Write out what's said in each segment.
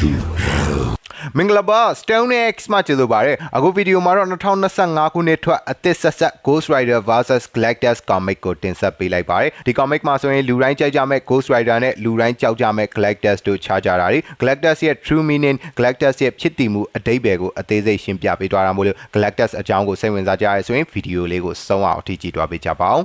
to hell. မင်္ဂလာပါ Stone X မှာကျေးဇူးပါတယ်အခုဗီဒီယိုမှာတော့2025ခုနှစ်ထွက်အသစ်ဆက်ဆက် Ghost Rider vs Galactus comic ကိုတင်ဆက်ပေးလိုက်ပါတယ်ဒီ comic မှာဆိုရင်လူတိုင်းကြိုက်ကြမဲ့ Ghost Rider နဲ့လူတိုင်းကြောက်ကြမဲ့ Galactus တို့ခြားကြတာတွေ Galactus ရဲ့ true meaning Galactus ရဲ့ဖြစ်တည်မှုအတိတ်ပဲကိုအသေးစိတ်ရှင်းပြပေးသွားတာမို့လို့ Galactus အကြောင်းကိုစိတ်ဝင်စားကြရဆိုရင်ဗီဒီယိုလေးကိုဆုံးအောင်အထိကြည့်သွားပေးကြပါအောင်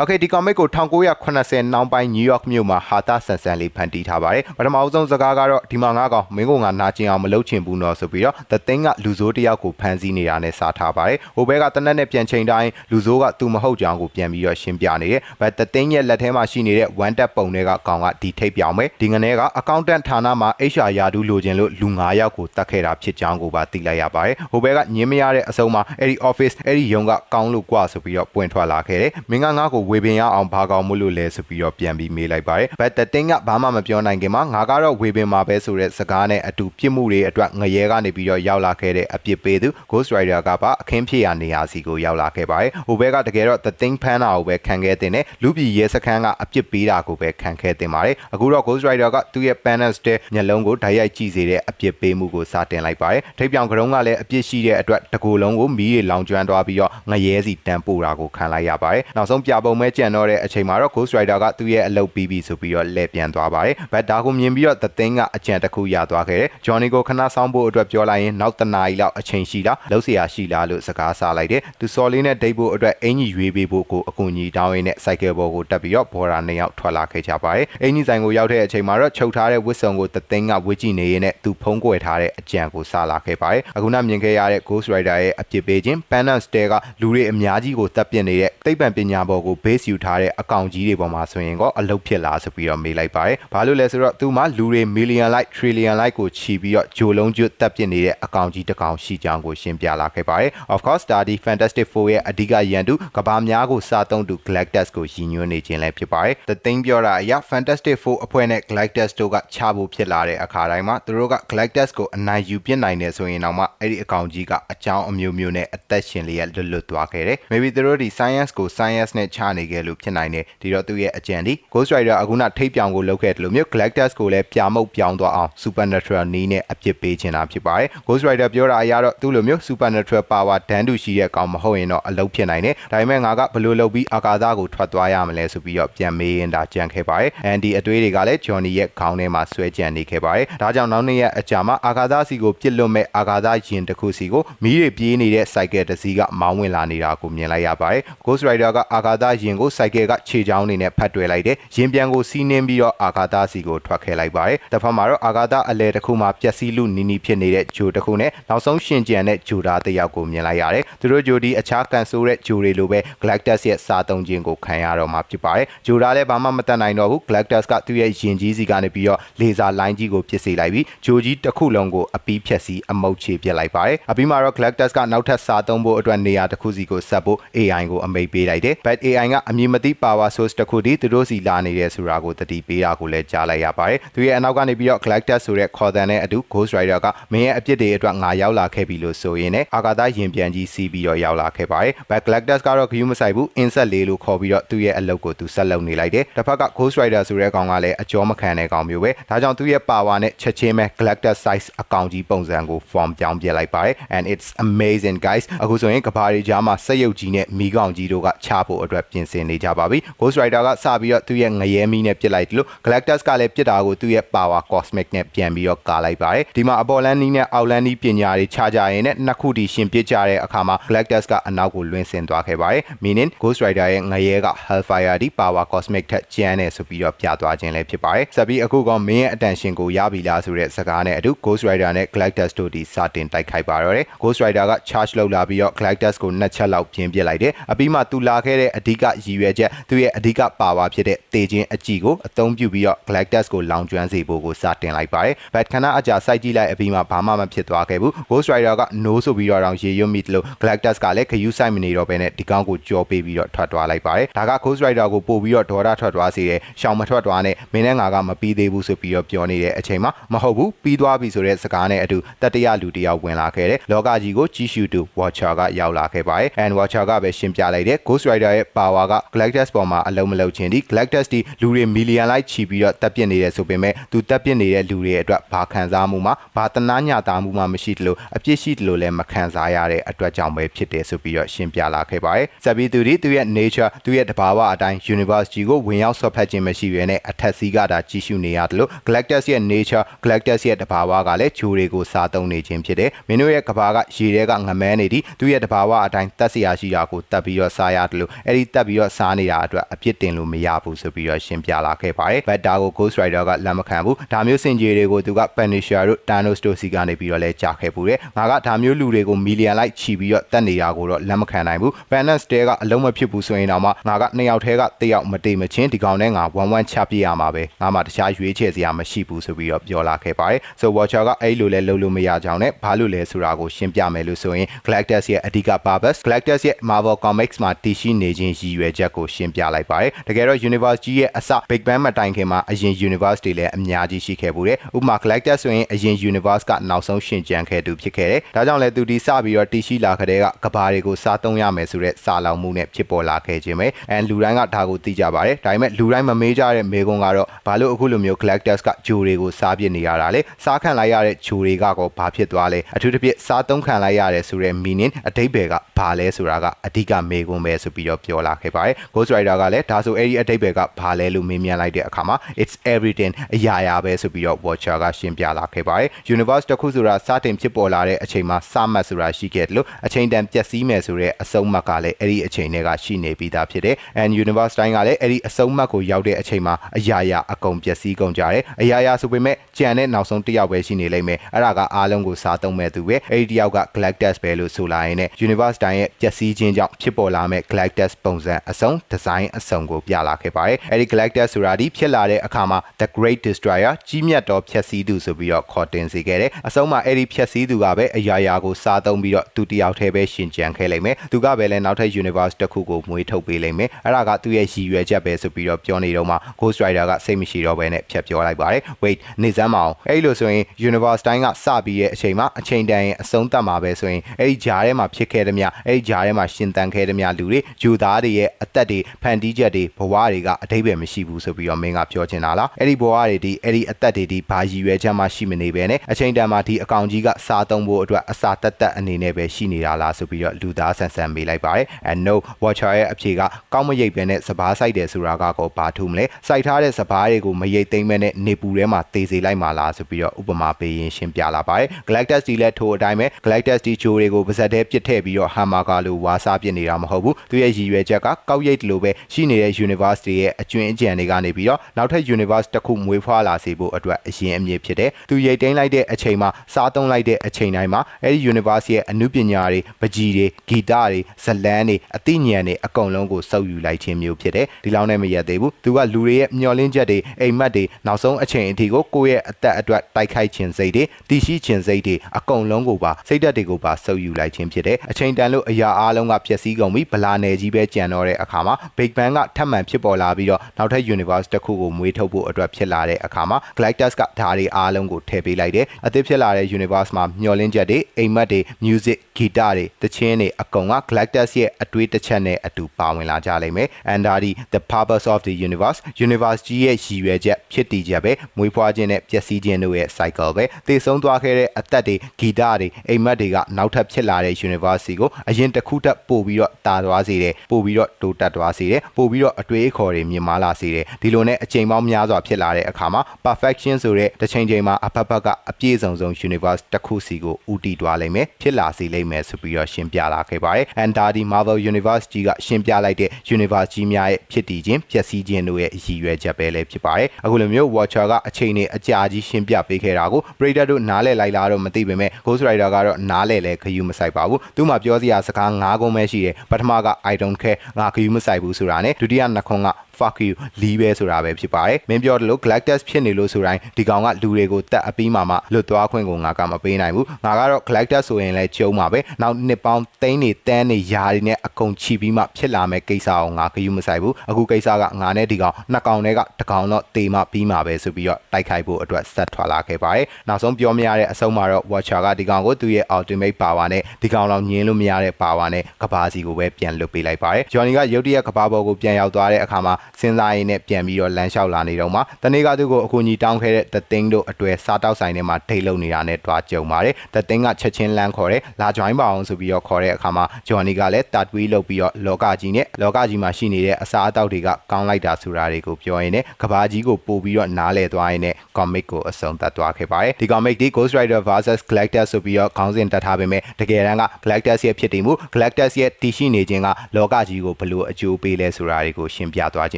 Okay ဒီ comic ကို1980နောက်ပိုင်း New York မြို့မှာဟာတာဆန်ဆန်လေးဖန်တီးထားပါတယ်ပထမဆုံးစကားကတော့ဒီမှာငါကောင်မင်းကငါနာကျင်အောင်မလုပ်ချင်ဘူးနော်ဆိုပြီးတော့ The Thing ကလူဆိုးတစ်ယောက်ကိုဖမ်းဆီးနေတာနဲ့စားထားပါတယ်ဟိုဘက်ကတနက်နဲ့ပြန်ချိန်တိုင်းလူဆိုးကသူမဟုတ်ကြောင်ကိုပြန်ပြီးတော့ရှင်းပြနေတယ် but The Thing ရဲ့လက်ထဲမှာရှိနေတဲ့ one tap ပုံတွေကကောင်ကဒီထိပ်ပြောင်ပဲဒီငနေက accountant ဌာနမှာ HR ရာထူးလိုချင်လို့လူ9ယောက်ကိုတတ်ခဲ့တာဖြစ်ကြောင်းကိုပါသိလိုက်ရပါတယ်ဟိုဘက်ကညင်းမရတဲ့အစုံမှာအဲ့ဒီ office အဲ့ဒီရုံကကောင်းလို့กว่าဆိုပြီးတော့ပွင့်ထွက်လာခဲ့တယ်မင်းကငါ့ကို ဝေပင်ရအောင်ဘာကောင်မို့လို့လဲဆိုပြီးတော့ပြန်ပြီးမေးလိုက်ပါတယ် but the thing ကဘာမှမပြောနိုင်ခင်မှာငါကတော့ဝေပင်မှာပဲဆိုတဲ့စကားနဲ့အတူပြစ်မှုတွေအတွက်ငရဲကနေပြီးတော့ရောက်လာခဲ့တဲ့အပြစ်ပေးသူ Ghost Rider ကပါအခင်းဖြစ်ရနေရာစီကိုရောက်လာခဲ့ပါတယ်ဟိုဘက်ကတကယ်တော့ the thing ဖမ်းတာကိုပဲခံခဲ့တဲ့နဲ့လူပြည်ရဲစခန်းကအပြစ်ပေးတာကိုပဲခံခဲ့တင်ပါတယ်အခုတော့ Ghost Rider ကသူ့ရဲ့ panels တဲ့ညလုံးကိုဓာတ်ရိုက်ကြည့်စေတဲ့အပြစ်ပေးမှုကိုစတင်လိုက်ပါတယ်ထိပ်ပြောင်ကရုံးကလည်းအပြစ်ရှိတဲ့အတွက်တကူလုံးကိုမီးတွေလောင်ကျွမ်းသွားပြီးတော့ငရဲစီတန်ပို့တာကိုခံလိုက်ရပါတယ်နောက်ဆုံးပြပုံမဲ့ကြံတော့တဲ့အချိန်မှာတော့ Ghost Rider ကသူ့ရဲ့အလုပ်ပြီးပြီဆိုပြီးတော့လဲပြန်သွားပါတယ်ဘတ်ဒါကိုမြင်ပြီးတော့ The Thing ကအကြံတစ်ခုရသွားခဲ့တယ် Johnny ကိုခဏဆောင်ဖို့အတွက်ပြောလိုက်ရင်နောက်တနားရီလောက်အချိန်ရှိလားလှုပ်เสียရှိလားလို့စကားစားလိုက်တယ်သူစော်လေးနဲ့ဒိတ်ဖို့အတွက်အင်ကြီးရွေးပေးဖို့ကိုအကူအညီတောင်းရင်းနဲ့ cycle ပေါ်ကိုတက်ပြီးတော့ဘော်ရာနှစ်ယောက်ထွက်လာခဲ့ကြပါတယ်အင်ကြီးဆိုင်ကိုရောက်တဲ့အချိန်မှာတော့ချုပ်ထားတဲ့ဝစ်စုံကို The Thing ကဝစ်ကြည့်နေရင်းနဲ့သူဖုံးကွယ်ထားတဲ့အကြံကိုစားလာခဲ့ပါတယ်အခုနမြင်ခဲ့ရတဲ့ Ghost Rider ရဲ့အပြစ်ပေးခြင်း Panel Stair ကလူတွေအများကြီးကိုတပ်ပစ်နေတဲ့သိပ္ပံပညာပေါ်ကို base ယူထားတဲ့အကောင်ကြီးတွေပေါ်မှာဆိုရင်ကောအလုပ်ဖြစ်လာဆိုပြီးတော့မေးလိုက်ပါတယ်။ဘာလို့လဲဆိုတော့သူမှလူတွေ million like trillion like ကိုချီပြီးတော့ဂျိုလုံးကျွတ်တပ်ပစ်နေတဲ့အကောင်ကြီးတစ်ကောင်ရှိကြောင်းကိုရှင်းပြလာခဲ့ပါတယ်။ Of course ဒါဒီ Fantastic Four ရဲ့အဓိကရန်သူကဘာများကိုစားသုံးသူ Galactus ကိုရည်ညွှန်းနေခြင်းလည်းဖြစ်ပါတယ်။ The Thing ပြောတာအရ Fantastic Four အဖွဲ့နဲ့ Galactus တို့ကချဖို့ဖြစ်လာတဲ့အခါတိုင်းမှာသူတို့က Galactus ကိုအနိုင်ယူပြစ်နိုင်တယ်ဆိုရင်တော့မှအဲ့ဒီအကောင်ကြီးကအကြောင်းအမျိုးမျိုးနဲ့အသက်ရှင်လျက်လွတ်လွတ်သွားခဲ့တယ်။ Maybe သူတို့ဒီ science ကို science နဲ့ချနေခဲ့လို့ဖြစ်နိုင်တယ်ဒီတော့သူ့ရဲ့အကြံဒီ Ghost Rider အခုနထိပ်ပြောင်ကိုလုပ်ခဲ့တယ်လို့မျိုး Galactus ကိုလည်းပြာမုတ်ပြောင်းသွားအောင် supernatural နီးနဲ့အပြစ်ပေးချင်တာဖြစ်ပါတယ် Ghost Rider ပြောတာအရတော့သူ့လိုမျိုး supernatural power ဒန်းတူရှိတဲ့ကောင်မဟုတ်ရင်တော့အလုပ်ဖြစ်နိုင်တယ်ဒါပေမဲ့ငါကဘယ်လိုလုပ်ပြီးအာကာသကိုထွက်သွားရမလဲဆိုပြီးတော့ပြန်မေးရင်ဒါကြံခဲ့ပါတယ် Andy အတွေးတွေကလည်း Johnny ရဲ့ခေါင်းထဲမှာဆွဲကြံနေခဲ့ပါတယ်ဒါကြောင့်နောက်နေ့ရက်အကြာမှာအာကာသစီကိုပြစ်လွတ်မဲ့အာကာသရင်တစ်ခုစီကိုမီးတွေပြေးနေတဲ့ cycle တစ်စီးကမောင်းဝင်လာနေတာကိုမြင်လိုက်ရပါတယ် Ghost Rider ကအာကာသရင်ကို cycle ကခြေချောင်းနေနဲ့ဖတ်တွယ်လိုက်တယ်ရင်ပြန်ကိုစီးနှင်းပြီးတော့အာကာသစီကိုထွက်ခဲ့လိုက်ပါတယ်တစ်ဖက်မှာတော့အာကာသအလဲတစ်ခုမှာပျက်စီးလူနီးနီးဖြစ်နေတဲ့ဂျိုတစ်ခုနဲ့နောက်ဆုံးရှင်ကြံတဲ့ဂျိုသားတစ်ယောက်ကိုမြင်လိုက်ရတယ်သူတို့ဂျိုဒီအခြားကန်ဆိုးတဲ့ဂျိုတွေလိုပဲ Galactus ရဲ့စားသုံးခြင်းကိုခံရတော့မှာဖြစ်ပါတယ်ဂျိုသားလည်းဘာမှမတတ်နိုင်တော့ဘူး Galactus ကသူ့ရဲ့ရင်ကြီးစီကနေပြီးတော့လေဆာလိုင်းကြီးကိုပြစ်စေလိုက်ပြီးဂျိုကြီးတစ်ခုလုံးကိုအပီးဖြက်စီအမုတ်ချေပြစ်လိုက်ပါတယ်အပြီးမှာတော့ Galactus ကနောက်ထပ်စားသုံးဖို့အတွက်နေရာတစ်ခုစီကိုဆက်ဖို့ AI ကိုအမိန့်ပေးလိုက်တယ် but AI ကအမည်မသိ power source တစ်ခုတည်းသူတို့စီလာနေတယ်ဆိုတာကိုတတိပေးတာကိုလည်းကြားလိုက်ရပါတယ်သူရဲ့အနောက်ကနေပြီးတော့ Galactus ဆိုတဲ့ခေါ်တန်တဲ့အတူ Ghost Rider ကမင်းရဲ့အပြစ်တွေအတွက်ငါရောက်လာခဲ့ပြီလို့ဆိုရင်းနဲ့အာကာသရင်ပြန်ကြီးစီးပြီးတော့ရောက်လာခဲ့ပါတယ် but Galactus ကတော့ဂယုမဆိုင်ဘူး insect လေးလို့ခေါ်ပြီးတော့သူ့ရဲ့အလုပ်ကိုသူဆက်လုပ်နေလိုက်တယ်တစ်ဖက်က Ghost Rider ဆိုတဲ့ကောင်ကလည်းအကျောမခံတဲ့ကောင်မျိုးပဲဒါကြောင့်သူ့ရဲ့ power နဲ့ချက်ချင်းပဲ Galactus size အကောင်ကြီးပုံစံကို form ပြောင်းပြလိုက်ပါတယ် and it's amazing guys အခုဆိုရင်ကဘာတွေကြားမှာစက်ရုပ်ကြီးနဲ့မီးကောင်ကြီးတို့ကချဖို့အတွက်ပြင်ဆင်နေကြပါပြီ Ghost Rider ကစပြီးတော့သူ့ရဲ့ငရဲမီးနဲ့ပြစ်လိုက်တယ်လို့ Galactus ကလည်းပြစ်တာကိုသူ့ရဲ့ power cosmic နဲ့ပြန်ပြီးတော့ကာလိုက်ပါတယ်ဒီမှာအပေါ်လန်နီးနဲ့အောက်လန်နီးပညာတွေခြားကြရင်နဲ့နှစ်ခုတည်ရှင်ပြစ်ကြတဲ့အခါမှာ Galactus ကအနောက်ကိုလွှင့်ဆင်သွားခဲ့ပါတယ် meaning Ghost Rider ရဲ့ငရဲက Hellfire ဒီ power cosmic ထက်ကျန်းတယ်ဆိုပြီးတော့ပြသွားခြင်းလည်းဖြစ်ပါတယ်ဆက်ပြီးအခုကမင်းရဲ့ attention ကိုရပြီလားဆိုတဲ့စကားနဲ့အတူ Ghost Rider နဲ့ Galactus တို့ဒီစတင်တိုက်ခိုက်ပါတော့တယ် Ghost Rider က charge လောက်လာပြီးတော့ Galactus ကိုနှစ်ချက်လောက်ပြင်းပစ်လိုက်တယ်အပြီးမှသူလာခဲ့တဲ့အဓိကရည်ရွယ်ချက်သူရဲ့အဓိကပါဝါဖြစ်တဲ့တေချင်းအကြည့်ကိုအသုံးပြုပြီးတော့ Galactus ကိုလောင်ကျွမ်းစေဖို့ကိုစတင်လိုက်ပါတယ်ဘတ်ခဏအကြာစိုက်ကြည့်လိုက်အပြီးမှာဘာမှမဖြစ်သွားခဲ့ဘူး Ghost Rider က no ဆိုပြီးတော့တောင်ရေရွတ်မိတယ်လို့ Galactus ကလည်းခယူးဆိုင်မနေတော့ဘဲနဲ့ဒီကောင်းကိုကြောပေးပြီးတော့ထွက်သွားလိုက်ပါတယ်ဒါက Ghost Rider ကိုပို့ပြီးတော့ဒေါ်ရထွက်သွားစေတယ်ရှောင်မထွက်သွားနဲ့မင်းနဲ့ငါကမပြီးသေးဘူးဆိုပြီးတော့ပြောနေတဲ့အချိန်မှာမဟုတ်ဘူးပြီးသွားပြီဆိုတဲ့စကားနဲ့အတူတတရလူတစ်ယောက်ဝင်လာခဲ့တယ်လောကကြီးကိုကြီးရှုသူ Watcher ကရောက်လာခဲ့ပါတယ် and Watcher ကပဲရှင်းပြလိုက်တယ် Ghost Rider ရဲ့ power က Galactus ပေါ်မှာအလုံးမလုံးချင်းဒီ Galactus ဒီလူတွေမီလီယံလိုက်ချီပြီးတော့တပ်ပစ်နေတယ်ဆိုပေမဲ့သူတပ်ပစ်နေတဲ့လူတွေအတွက်ဘာခံစားမှုမှဘာတနာညတာမှုမှမရှိတယ်လို့အပြစ်ရှိတယ်လို့လည်းမခံစားရတဲ့အတွက်ကြောင့်ပဲဖြစ်တယ်ဆိုပြီးတော့ရှင်းပြလာခဲ့ပါတယ်။ဆက်ပြီးသူဒီသူရဲ့ nature သူရဲ့တဘာဝအတိုင်း universe ကြီးကိုဝင်ရောက်ဆွတ်ဖက်ခြင်းမရှိဘဲနဲ့အထက်စီးကဒါကြီးရှုနေရတယ်လို့ Galactus ရဲ့ nature Galactus ရဲ့တဘာဝကလည်းဂျိုတွေကိုစားသုံးနေခြင်းဖြစ်တယ်။မင်းတို့ရဲ့ကဘာကရေထဲကငမဲနေသည်သူရဲ့တဘာဝအတိုင်းတက်စရာရှိတာကိုတက်ပြီးတော့စားရတယ်လို့အဲ့ဒီတက်ပြီးတော့စားနေတာအတွက်အပြစ်တင်လို့မရဘူးဆိုပြီးတော့ရှင်းပြလာခဲ့ပါတယ်။ but ဒါကို Ghost Rider ကလက်မခံဘူး။ဒါမျိုးစင်ကြီးတွေကိုသူက Punisher တို့ Thanos တို့စီကနေပြီးတော့လဲကြာခဲ့ပူတယ်။ငါကဒါမျိုးလူတွေကိုမီလီယံလိုက်ချီပြီးတော့တက်နေတာကိုတော့လက်မခံနိုင်ဘူး။ Balance တဲကအလုံးမဖြစ်ဘူးဆိုရင်တော့မှငါကနှစ်ယောက်ထဲကတစ်ယောက်မတိမချင်းဒီကောင်နဲ့ငါဝမ်ဝမ်ချပြရမှာပဲ။ငါမှတခြားရွေးချယ်စရာမရှိဘူးဆိုပြီးတော့ပြောလာခဲ့ပါတယ်။ So Watcher ကအဲ့လိုလဲလုပ်လို့မရကြောင်းနဲ့ဘာလို့လဲဆိုတာကိုရှင်းပြမယ်လို့ဆိုရင် Galactus ရဲ့အဓိက purpose Galactus ရဲ့ Marvel Comics မှာတည်ရှိနေခြင်းရည်ရွယ်ချက်ကိုရှင်းပြလိုက်ပါတယ်။တကယ်တော့ Universe ကြီးရဲ့အစ Big Bang မတိုင်ခင်မှာအရင် Universe တွေလည်းအများကြီးရှိခဲ့ဘူးတယ်။ဥပမာ Galactus ဆိုရင်အရင် Universe ကနောက်ဆုံးရှင်ကြံခဲ့သူဖြစ်ခဲ့တယ်။ဒါကြောင့်လည်းသူဒီစပြီးတော့တည်ရှိလာခဲ့တဲ့ကကဘာတွေကိုစားသုံးရမယ်ဆိုတဲ့စာလောင်မှုနဲ့ဖြစ်ပေါ်လာခဲ့ခြင်းပဲ။ and လူတိုင်းကဒါကိုသိကြပါတယ်။ဒါပေမဲ့လူတိုင်းမမေးကြတဲ့မေးခွန်းကတော့ဘာလို့အခုလိုမျိုး Galactus ကဂျိုတွေကိုစားပြစ်နေရတာလဲ။စားခံလိုက်ရတဲ့ဂျိုတွေကကောဘာဖြစ်သွားလဲ။အထူးသဖြင့်စားသုံးခံလိုက်ရတယ်ဆိုတဲ့ meaning အတိတ်ဘယ်ကဘာလဲဆိုတာကအဓိကမေးခွန်းပဲဆိုပြီးတော့ပြောလာခဲ့ပါတယ်။ Ghost Rider ကလည်းဒါဆိုအဲ့ဒီအတိတ်ဘယ်ကဘာလဲလို့မေးမြန်းလိုက်တဲ့အခါမှာ it's everything အရာရာပဲဆိုပြီးတော့ Watcher ကရှင်းပြလာခဲ့ပါတယ်။ Universe တစ်ခုဆိုတာစတင်ဖြစ်ပေါ်လာတဲ့အချိန်မှာစမှတ်ဆိုတာရှိခဲ့တယ်လို့အချိန်တန်ပျက်စီးမယ်ဆိုတဲ့အဆုံးမှတ်ကလည်းအဲ့ဒီအချိန်တွေကရှိနေပြီးသားဖြစ်တယ်။ and Universe တိုင်းကလည်းအဲ့ဒီအဆုံးမှတ်ကိုရောက်တဲ့အချိန်မှာအရာရာအကုန်ပျက်စီးကုန်ကြတယ်။အရာရာဆိုပေမဲ့ကြံတဲ့နောက်ဆုံးတစ်ယောက်ပဲရှိနေလိမ့်မယ်။အဲ့ဒါကအားလုံးကိုစားသုံးမဲ့သူပဲ။အဲ့ဒီတစ်ယောက်က Galactus ပဲလို့ဆိုလာရင်ね Universe တိုင်းရဲ့ပျက်စီးခြင်းကြောင့်ဖြစ်ပေါ်လာမဲ့ Galactus ပုံစံအစုံဒီဇိုင်းအစုံကိုပြလာခဲ့ပါတယ်။အဲ့ဒီ Galactus ဆိုတာဒီဖြစ်လာတဲ့အခါမှာ The Great Destroyer ကြီးမြတ်သောဖျက်ဆီးသူဆိုပြီးတော့ခေါ်တင်စေခဲ့တယ်။အဆုံးမှာအဲ့ဒီဖျက်ဆီးသူကပဲအရာရာကိုစားသုံးပြီးတော့သူတယောက်တည်းပဲရှင်ကြံခဲ့လိမ့်မယ်။သူကပဲလည်းနောက်ထပ် Universe တစ်ခုကိုမွေးထုတ်ပေးလိမ့်မယ်။အဲ့ဒါကသူ့ရဲ့ရည်ရွယ်ချက်ပဲဆိုပြီးတော့ပြောနေတော့မှ Ghost Rider ကစိတ်မရှိတော့ဘဲနဲ့ဖြတ်ပြောလိုက်ပါတယ်။ Wait နေစမ်းမအောင်အဲ့လိုဆိုရင် Universe တိုင်းကစပြီးရဲ့အချိန်မှာအချိန်တန်ရင်အဆုံးသတ်မှာပဲဆိုရင်အဲ့ဒီဂျားထဲမှာဖြစ်ခဲ့တဲ့မြအဲ့ဒီဂျားထဲမှာရှင်တန်ခဲ့တဲ့မြလူတွေဂျူသားတွေရဲ့အသက်တွေဖန်တီးချက်တွေဘဝတွေကအတိတ်ပဲမရှိဘူးဆိုပြီးတော့မင်းကပြောချင်တာလားအဲ့ဒီဘဝတွေဒီအဲ့ဒီအသက်တွေဒီဘာရည်ရွယ်ချက်မှရှိမနေပဲနဲ့အချိန်တန်မှာဒီအကောင်ကြီးကစားသုံးဖို့အတွက်အစာတက်တက်အနေနဲ့ပဲရှိနေတာလားဆိုပြီးတော့လူသားဆန်ဆန်မေးလိုက်ပါတယ် and no watcher ရဲ့အဖြေကကောင်းမရိပ်ပဲနဲ့စပားဆိုင်တယ်ဆိုတာကကောဘာထူးမလဲစိုက်ထားတဲ့စပားတွေကိုမရိပ်သိမ်းမဲနဲ့နေပူထဲမှာတေးစေလိုက်မှလားဆိုပြီးတော့ဥပမာပေးရင်ရှင်းပြလာပါတယ် Galactus ဒီလည်းထိုအတိုင်းပဲ Galactus ဒီချိုးတွေကိုပါဇက်ထဲပစ်ထည့်ပြီးတော့ Hammer ကလိုဝါစားပစ်နေတာမဟုတ်ဘူးသူရဲ့ရည်ရွယ်ချက်ကကောက်ရိတ်လိုပဲရှိနေတဲ့ universe တွေရဲ့အကျွင်းအကြံတွေကနေပြီးတော့နောက်ထပ် universe တစ်ခုမွေးဖွားလာစေဖို့အတွက်အရင်အမြစ်ဖြစ်တယ်သူရိတ်သိမ်းလိုက်တဲ့အချိန်မှာစားသုံးလိုက်တဲ့အချိန်တိုင်းမှာအဲ့ဒီ universe ရဲ့အမှုပညာတွေပကြီးတွေဂီတတွေဇလန်းတွေအသိဉာဏ်တွေအကုန်လုံးကိုစုပ်ယူလိုက်ခြင်းမျိုးဖြစ်တယ်ဒီလောက်နဲ့မရက်သေးဘူးသူကလူတွေရဲ့မျောလင်းချက်တွေအိမ်မက်တွေနောက်ဆုံးအချိန်အထိကိုကိုယ့်ရဲ့အသက်အတွက်တိုက်ခိုက်ခြင်းစိတ်တွေတည်ရှိခြင်းစိတ်တွေအကုန်လုံးကိုပါစိတ်ဓာတ်တွေကိုပါစုပ်ယူလိုက်ခြင်းဖြစ်တယ်အချိန်တန်လို့အရာအားလုံးကပျက်စီးကုန်ပြီဗလာနယ်ကြီးပဲကြံတော့တဲ့အခါမှာ Big Bang ကထပ်မံဖြစ်ပေါ်လာပြီးတော့နောက်ထပ် universe တစ်ခုကိုမွေးထုတ်ဖို့အတွက်ဖြစ်လာတဲ့အခါမှာ Galactus ကဓာတ်တွေအားလုံးကိုထည့်ပေးလိုက်တယ်အသစ်ဖြစ်လာတဲ့ universe မှာမျောလင်းချက်တွေအိမ်မက်တွေ music ဂီတတွေတခြင်းတွေအကုန်က Galactus ရဲ့အတွေးတစ်ချက်နဲ့အတူပါဝင်လာကြလိမ့်မယ် and that is the purpose of the universe universe ကြီးရဲ့ရည်ရွယ်ချက်ဖြစ်တည်ချက်ပဲမွေးဖွားခြင်းနဲ့ပျက်စီးခြင်းတို့ရဲ့ cycle ပဲတည်ဆုံးသွားခဲ့တဲ့အသက်တွေဂီတတွေအိမ်မက်တွေကနောက်ထပ်ဖြစ်လာတဲ့ universe ကိုအရင်တစ်ခုတက်ပို့ပြီးတော့တာသွားစေတယ်ပို့ပြီးတော့တိုးတက်သွားစေတယ်ပို့ပြီးတော့အတွေးအခေါ်တွေမြင်မာလာစေတယ်ဒီလိုနဲ့အချိန်ပေါင်းများစွာဖြစ်လာတဲ့အခါမှာ perfection ဆိုတဲ့တစ်ချိန်ချိန်မှာအဖက်ဖက်ကအပြည့်စုံဆုံး universe တစ်ခုစီကိုဦးတည်သွားလိမ့်မယ်ဖြစ်လာစေလိမ့်မယ်ဆိုပြီးတော့ရှင်းပြလာခဲ့ပါတယ် and ဒါဒီ Marvel Universe ကြီးကရှင်းပြလိုက်တဲ့ universe ကြီးများရဲ့ဖြစ်တည်ခြင်းပျက်စီးခြင်းတို့ရဲ့အရည်ရွယ်ချက်ပဲလည်းဖြစ်ပါတယ်အခုလိုမျိုး Watcher ကအချိန်နဲ့အကြာကြီးရှင်းပြပေးခဲ့တာကို Raider တို့နားလည်လိုက်လားတော့မသိပေမဲ့ Ghost Rider ကတော့နားလည်လဲခယူးမဆိုင်ပါဘူးသူမှပြောစရာစကား၅ခုပဲရှိတယ်ပထမက I don't care ငါငါခယူးမဆိုင်ဘူးဆိုတာနဲ့ဒုတိယနှစ်ခွန်းက fuck you လီးပဲဆိုတာပဲဖြစ်ပါတယ်မင်းပြောတယ်လို့ Galactus ဖြစ်နေလို့ဆိုတိုင်းဒီကောင်ကလူတွေကိုတတ်အပြီးမှမှလွတ်သွားခွင့်ကိုငါကမပေးနိုင်ဘူးငါကတော့ Galactus ဆိုရင်လည်းကျုံမှာပဲနောက်နှစ်ပေါင်းသိန်းနေတန်းနေယာတွေနဲ့အကုန်ချီပြီးမှဖြစ်လာမဲ့ကိစ္စအောင်ငါခယူးမဆိုင်ဘူးအခုကိစ္စကငါနဲ့ဒီကောင်နှစ်ကောင်တွေကတစ်ကောင်တော့တေမှပြီးမှပဲဆိုပြီးတော့တိုက်ခိုက်ဖို့အတွက်ဆက်ထွက်လာခဲ့ပါတယ်နောက်ဆုံးပြောမရတဲ့အဆုံးမှာတော့ Watcher ကဒီကောင်ကိုသူ့ရဲ့ ultimate power နဲ့ဒီကောင်တော့ညင်းလို့မရတဲ့ power နဲ့ကဘာစီကိုပဲပြန်လွတ်ပေးလိုက်ပါတယ်ဂျွန်နီကရုတ်တရက်ကဘာဘောကိုပြန်ရောက်သွားတဲ့အခါမှာစဉ်းစားရင်းနဲ့ပြန်ပြီးတော့လမ်းလျှောက်လာနေတော့မှတနေ့ကသူ့ကိုအကူအညီတောင်းခဲ့တဲ့ The Thing တို့အတွေ့စားတောက်ဆိုင်ထဲမှာဒိတ်လုံနေတာနဲ့တွားကြုံပါတယ် The Thing ကချက်ချင်းလမ်းခေါ်တယ်လာ join ပါအောင်ဆိုပြီးတော့ခေါ်တဲ့အခါမှာဂျွန်နီကလည်းတတ်ဝီးလုပ်ပြီးတော့လောကကြီးနဲ့လောကကြီးမှာရှိနေတဲ့အစားအသောက်တွေကကောင်းလိုက်တာဆိုတာတွေကိုပြောရင်းနဲ့ကဘာကြီးကိုပို့ပြီးတော့နားလည်သွားရင်းနဲ့ comic ကိုအဆုံးသတ်သွားခဲ့ပါတယ်ဒီ comic ဒီ Ghost Rider vs Galactus ဆိုပြီးတော့ခေါင်းစဉ်တက်ထားပေမဲ့တကယ်တမ်းက Galactus ရဲ့ဖြစ်တည်မှု Galactus ရဲ့တည်ရှိနေခြင်းကလောကကြီးကိုဘယ်လိုအကျိုးပေးလဲဆိုတာတွေကိုရှင်းပြသွားခြ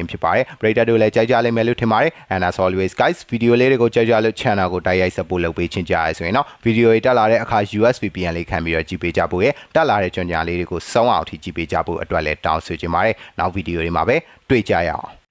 င်းဖြစ်ပါတယ်ပရိသတ်တို့လည်းကြိုက်ကြလိမ့်မယ်လို့ထင်ပါတယ် and as always guys ဗီဒီယိုလေးတွေကိုကြိုက်ကြလို့ channel ကိုတိုက်ရိုက် support လုပ်ပေးခြင်းကြရဆိုရင်တော့ဗီဒီယိုတွေတက်လာတဲ့အခါ US VPN လေးခံပြီးတော့ကြည့်ပေးကြဖို့ရတက်လာတဲ့ကြွန်ကြာလေးတွေကိုစောင်းအောင်ထိကြည့်ပေးကြဖို့အတွက်လည်းတောင်းဆိုချင်ပါတယ်နောက်ဗီဒီယိုတွေမှာပဲတွေ့ကြရအောင်